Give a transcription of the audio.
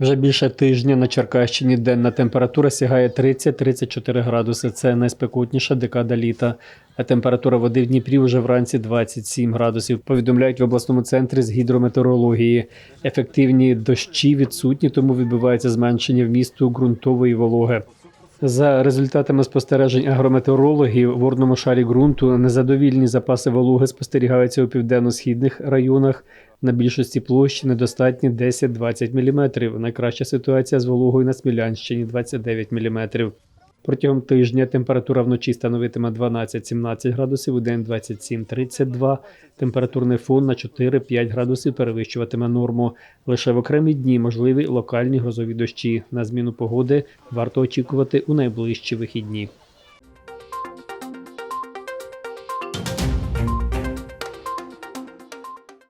Вже більше тижня на Черкащині денна температура сягає 30-34 градуси. Це найспекотніша декада літа. А температура води в Дніпрі вже вранці 27 градусів. Повідомляють в обласному центрі з гідрометеорології. Ефективні дощі відсутні, тому відбувається зменшення вмісту ґрунтової вологи. За результатами спостережень агрометеорологів в орному шарі ґрунту незадовільні запаси вологи спостерігаються у південно-східних районах. На більшості площі недостатні 10-20 мм. Найкраща ситуація з вологою на Смілянщині 29 мм. Протягом тижня температура вночі становитиме 12-17 градусів, у день 27-32. Температурний фон на 4-5 градусів перевищуватиме норму. Лише в окремі дні можливі локальні грозові дощі. На зміну погоди варто очікувати у найближчі вихідні.